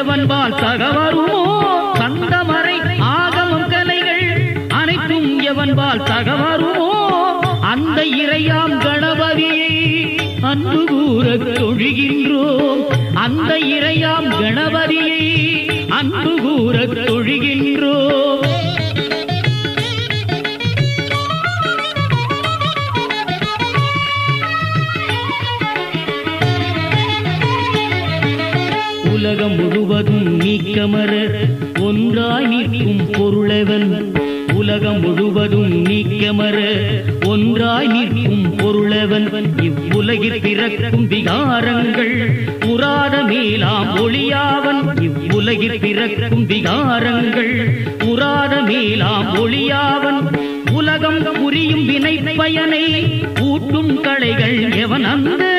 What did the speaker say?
எவன்பால் தகவருமோ கந்தமறை ஆகமம் கலைகள் அனைத்தும் எவன்பால் தகவருமோ அந்த இறையாம் கணபதியை அன்பு கூற தொழுகின்றோம். அந்த இறையாம் கணபதியை அன்பு கூற தொழுகின்றோம் உலகம் முழுவதும் நீக்கமர ஒன்றாய் நிற்கும் பொருளவன்? உலகம் முழுவதும் நீக்கமர ஒன்றாய் நிற்கும் பொருளவன்? இவ்வுலகில் பிறக்கும் விகாரங்கள் உராத மேலாம் ஒளியாவன்? இவ்வுலகில் பிறக்கும் விகாரங்கள் உராத மேலாம் ஒளியாவன்? உலகம் புரியும் வினை பயனை ஊட்டும் களைகள் எவன் அந்த